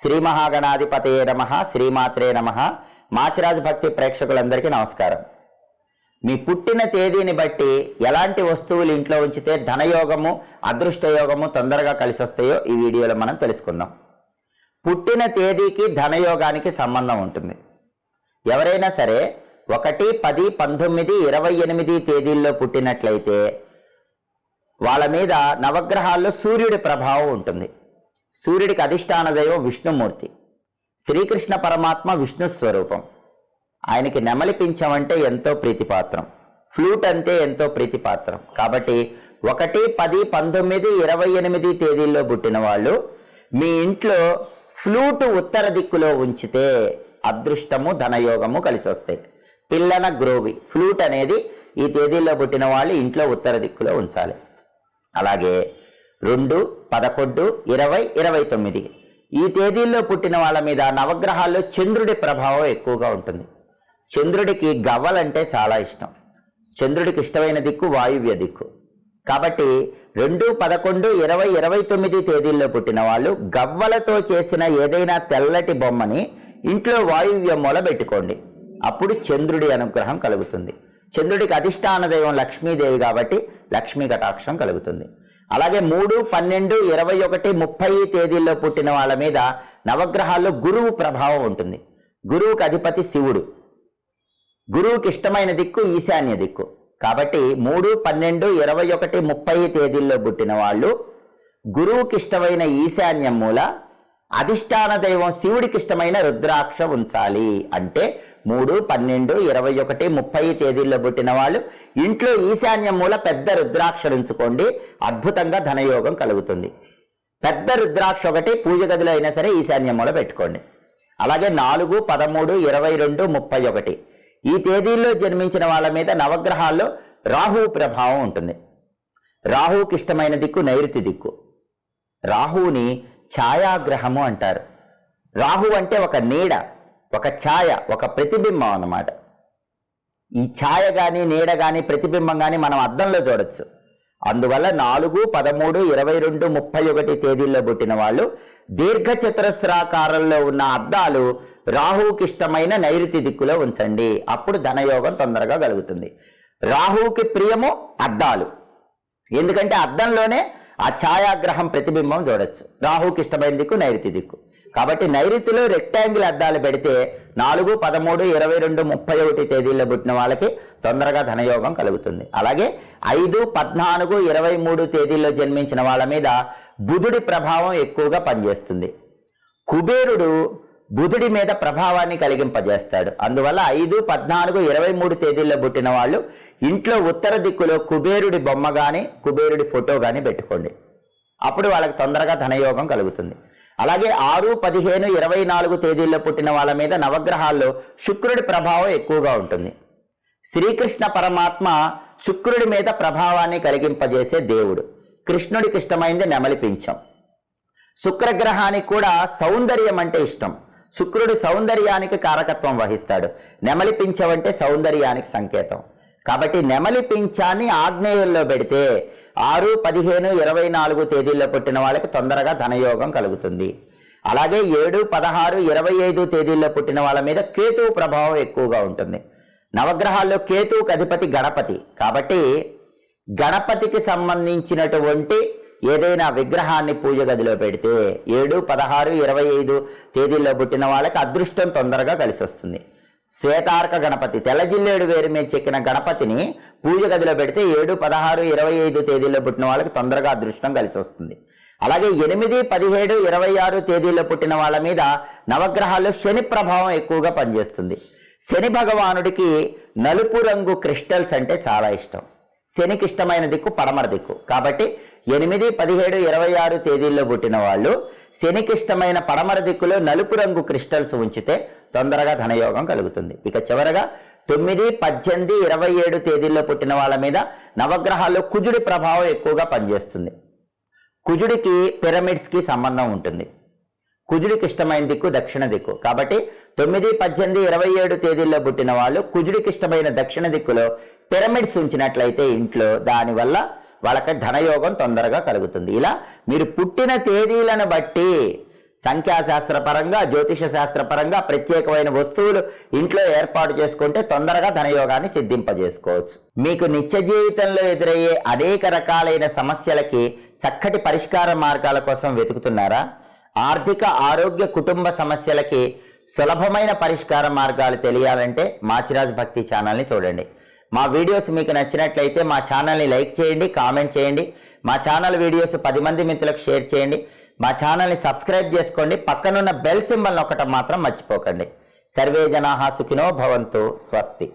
శ్రీ మహాగణాధిపతయే నమ శ్రీమాత్రే నమ. మాచిరాజ్ భక్తి ప్రేక్షకులందరికీ నమస్కారం. మీ పుట్టిన తేదీని బట్టి ఎలాంటి వస్తువులు ఇంట్లో ఉంచితే ధనయోగము అదృష్టయోగము తొందరగా కలిసి వస్తాయో ఈ వీడియోలో మనం తెలుసుకుందాం. పుట్టిన తేదీకి ధనయోగానికి సంబంధం ఉంటుంది. ఎవరైనా సరే ఒకటి పది పంతొమ్మిది ఇరవై ఎనిమిది తేదీల్లో పుట్టినట్లయితే వాళ్ళ మీద నవగ్రహాల్లో సూర్యుడి ప్రభావం ఉంటుంది. సూర్యుడికి అధిష్టాన దైవం విష్ణుమూర్తి శ్రీకృష్ణ పరమాత్మ విష్ణు స్వరూపం. ఆయనకి నెమలి పింఛం ఎంతో ప్రీతిపాత్రం. ఫ్లూట్ అంటే ఎంతో ప్రీతిపాత్రం. కాబట్టి ఒకటి పది పంతొమ్మిది ఇరవై ఎనిమిది తేదీల్లో పుట్టిన వాళ్ళు మీ ఇంట్లో ఫ్లూట్ ఉత్తర దిక్కులో ఉంచితే అదృష్టము ధనయోగము కలిసి వస్తాయి పిల్లన గ్రోవి ఫ్లూట్ అనేది ఈ తేదీల్లో పుట్టిన వాళ్ళు ఇంట్లో ఉత్తర దిక్కులో ఉంచాలి. అలాగే రెండు పదకొండు ఇరవై ఇరవై తొమ్మిది. ఈ తేదీల్లో పుట్టిన వాళ్ళ మీద నవగ్రహాల్లో చంద్రుడి ప్రభావం ఎక్కువగా ఉంటుంది. చంద్రుడికి గవ్వలంటే చాలా ఇష్టం. చంద్రుడికి ఇష్టమైన దిక్కు వాయువ్య దిక్కు. కాబట్టి రెండు పదకొండు ఇరవై ఇరవై తొమ్మిది తేదీల్లో పుట్టిన వాళ్ళు గవ్వలతో చేసిన ఏదైనా తెల్లటి బొమ్మని ఇంట్లో వాయువ్య మూల పెట్టుకోండి. అప్పుడు చంద్రుడి అనుగ్రహం కలుగుతుంది. చంద్రుడికి అధిష్టాన దైవం లక్ష్మీదేవి కాబట్టి లక్ష్మీ కటాక్షం కలుగుతుంది. అలాగే మూడు పన్నెండు ఇరవై ఒకటి ముప్పై తేదీల్లో పుట్టిన వాళ్ళ మీద నవగ్రహాల్లో గురువు ప్రభావం ఉంటుంది. గురువుకి అధిపతి శివుడు. గురువుకి ఇష్టమైన దిక్కు ఈశాన్య దిక్కు. కాబట్టి మూడు పన్నెండు ఇరవై ఒకటి ముప్పై తేదీల్లో పుట్టిన వాళ్ళు గురువుకి ఇష్టమైన ఈశాన్యం మూల అధిష్టాన దైవం శివుడికి ఇష్టమైన రుద్రాక్ష ఉంచాలి. అంటే మూడు పన్నెండు ఇరవై ఒకటి ముప్పై తేదీల్లో పుట్టిన వాళ్ళు ఇంట్లో ఈశాన్యం మూల పెద్ద రుద్రాక్ష ఉంచుకోండి. అద్భుతంగా ధనయోగం కలుగుతుంది. పెద్ద రుద్రాక్ష ఒకటి పూజ గదిలో అయినా సరే ఈశాన్యం మూల పెట్టుకోండి. అలాగే నాలుగు పదమూడు ఇరవై రెండు ముప్పై ఒకటి. ఈ తేదీల్లో జన్మించిన వాళ్ళ మీద నవగ్రహాల్లో రాహువు ప్రభావం ఉంటుంది. రాహువుకి ఇష్టమైన దిక్కు నైరుతి దిక్కు. రాహువుని ఛాయాగ్రహము అంటారు. రాహు అంటే ఒక నీడ ఒక ఛాయ ఒక ప్రతిబింబం అన్నమాట. ఈ ఛాయ కానీ నీడ కానీ ప్రతిబింబం కానీ మనం అద్దంలో చూడొచ్చు. అందువల్ల నాలుగు పదమూడు ఇరవై రెండు ముప్పై ఒకటి తేదీల్లో పుట్టిన వాళ్ళు దీర్ఘ చతురస్రాకారంలో ఉన్న అద్దాలు రాహువుకి ఇష్టమైన నైరుతి దిక్కులో ఉంచండి. అప్పుడు ధనయోగం తొందరగా కలుగుతుంది. రాహువుకి ప్రియము అద్దాలు. ఎందుకంటే అద్దంలోనే ఆ ఛాయాగ్రహం ప్రతిబింబం చూడొచ్చు. రాహుకి ఇష్టమైన దిక్కు నైరుతి దిక్కు. కాబట్టి నైరుతిలో రెక్టాంగిల్ అద్దాలు పెడితే నాలుగు పదమూడు ఇరవై రెండు ముప్పై ఒకటి తేదీల్లో పుట్టిన వాళ్ళకి తొందరగా ధనయోగం కలుగుతుంది. అలాగే ఐదు పద్నాలుగు ఇరవై మూడు తేదీల్లో జన్మించిన వాళ్ళ మీద బుధుడి ప్రభావం ఎక్కువగా పనిచేస్తుంది. కుబేరుడు బుధుడి మీద ప్రభావాన్ని కలిగింపజేస్తాడు. అందువల్ల ఐదు పద్నాలుగు ఇరవై మూడు తేదీల్లో పుట్టిన వాళ్ళు ఇంట్లో ఉత్తర దిక్కులో కుబేరుడి బొమ్మ కానీ కుబేరుడి ఫోటో కానీ పెట్టుకోండి. అప్పుడు వాళ్ళకి తొందరగా ధనయోగం కలుగుతుంది. అలాగే ఆరు పదిహేను ఇరవై నాలుగు తేదీల్లో పుట్టిన వాళ్ళ మీద నవగ్రహాల్లో శుక్రుడి ప్రభావం ఎక్కువగా ఉంటుంది. శ్రీకృష్ణ పరమాత్మ శుక్రుడి మీద ప్రభావాన్ని కలిగింపజేసే దేవుడు. కృష్ణుడికి ఇష్టమైంది నెమలి పింఛం. శుక్రగ్రహానికి కూడా సౌందర్యం అంటే ఇష్టం. శుక్రుడు సౌందర్యానికి కారకత్వం వహిస్తాడు. నెమలి పించవంటే సౌందర్యానికి సంకేతం. కాబట్టి నెమలి పింఛాన్ని ఆగ్నేయుల్లో పెడితే ఆరు పదిహేను ఇరవై నాలుగు తేదీల్లో పుట్టిన వాళ్ళకి తొందరగా ధనయోగం కలుగుతుంది. అలాగే ఏడు పదహారు ఇరవై ఐదు తేదీల్లో పుట్టిన వాళ్ళ మీద కేతువు ప్రభావం ఎక్కువగా ఉంటుంది. నవగ్రహాల్లో కేతువుకి అధిపతి గణపతి. కాబట్టి గణపతికి సంబంధించినటువంటి ఏదైనా విగ్రహాన్ని పూజ గదిలో పెడితే ఏడు పదహారు ఇరవై ఐదు తేదీల్లో పుట్టిన వాళ్ళకి అదృష్టం తొందరగా కలిసి వస్తుంది శ్వేతార్క గణపతి తెల్లజిల్లేడు వేరు మీద చెక్కిన గణపతిని పూజ గదిలో పెడితే ఏడు పదహారు ఇరవై ఐదు తేదీల్లో పుట్టిన వాళ్ళకి తొందరగా అదృష్టం కలిసి వస్తుంది అలాగే ఎనిమిది పదిహేడు ఇరవై ఆరు తేదీల్లో పుట్టిన వాళ్ళ మీద నవగ్రహాల్లో శని ప్రభావం ఎక్కువగా పనిచేస్తుంది. శని భగవానుడికి నలుపు రంగు క్రిస్టల్స్ అంటే చాలా ఇష్టం. శనికి ఇష్టమైన దిక్కు పడమర దిక్కు. కాబట్టి ఎనిమిది పదిహేడు ఇరవై ఆరు తేదీల్లో పుట్టిన వాళ్ళు శనికి ఇష్టమైన పడమర దిక్కులో నలుపు రంగు క్రిస్టల్స్ ఉంచితే తొందరగా ధనయోగం కలుగుతుంది. ఇక చివరగా తొమ్మిది పద్దెనిమిది ఇరవై ఏడు తేదీల్లో పుట్టిన వాళ్ళ మీద నవగ్రహాల్లో కుజుడి ప్రభావం ఎక్కువగా పనిచేస్తుంది. కుజుడికి పిరమిడ్స్కి సంబంధం ఉంటుంది. కుజుడికి ఇష్టమైన దిక్కు దక్షిణ దిక్కు. కాబట్టి తొమ్మిది పద్దెనిమిది ఇరవై ఏడు తేదీల్లో పుట్టిన వాళ్ళు కుజుడికి ఇష్టమైన దక్షిణ దిక్కులో పిరమిడ్స్ ఉంచినట్లయితే ఇంట్లో దానివల్ల వాళ్ళకి ధనయోగం తొందరగా కలుగుతుంది. ఇలా మీరు పుట్టిన తేదీలను బట్టి సంఖ్యాశాస్త్రపరంగా జ్యోతిష శాస్త్రపరంగా ప్రత్యేకమైన వస్తువులు ఇంట్లో ఏర్పాటు చేసుకుంటే తొందరగా ధనయోగాన్ని సిద్ధింపజేసుకోవచ్చు. మీకు నిత్య జీవితంలో ఎదురయ్యే అనేక రకాలైన సమస్యలకి చక్కటి పరిష్కార మార్గాల కోసం వెతుకుతున్నారా? ఆర్థిక ఆరోగ్య కుటుంబ సమస్యలకి సులభమైన పరిష్కార మార్గాలు తెలియాలంటే మాచిరాజ్ భక్తి ఛానల్ని చూడండి. మా వీడియోస్ మీకు నచ్చినట్లయితే మా ఛానల్ని లైక్ చేయండి కామెంట్ చేయండి. మా ఛానల్ వీడియోస్ పది మంది మిత్రులకు షేర్ చేయండి. మా ఛానల్ని సబ్స్క్రైబ్ చేసుకోండి. పక్కనున్న బెల్ సింబల్ ఒకటం మాత్రం మర్చిపోకండి. సర్వే జనాహా సుఖినో భవంతు స్వస్తి.